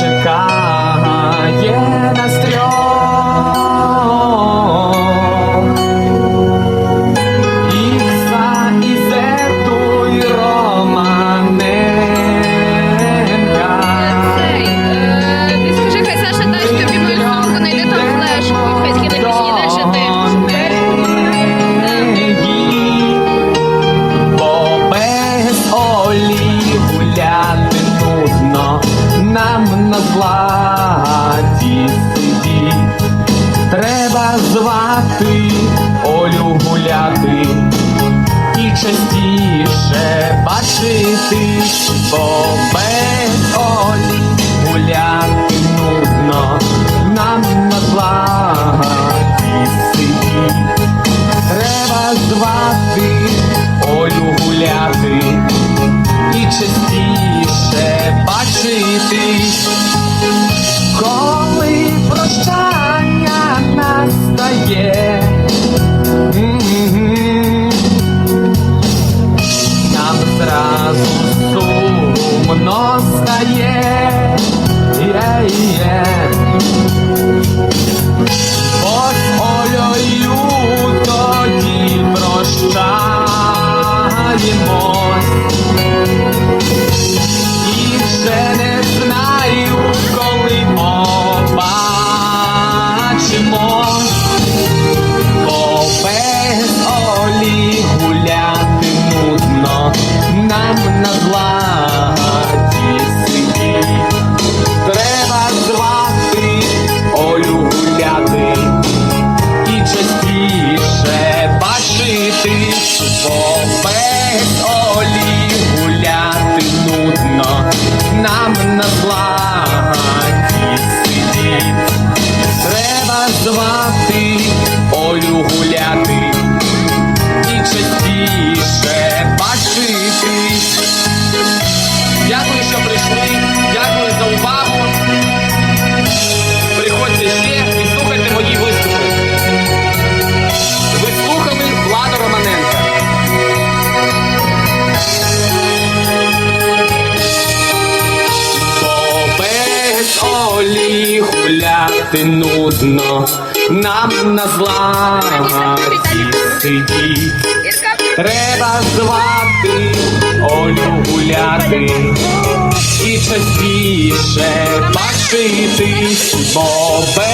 чекає. владі сидіть, треба звати Олю гуляти і частіше бачити, бо без Олі гуляти нудно нам на владі сидіть, треба звати Олю гуляти. І Частіше бачити воно стає. Yeah, yeah. sheets of. спати нудно, нам на златі сидіть. Треба звати, Олю гуляти і частіше бачити, бо без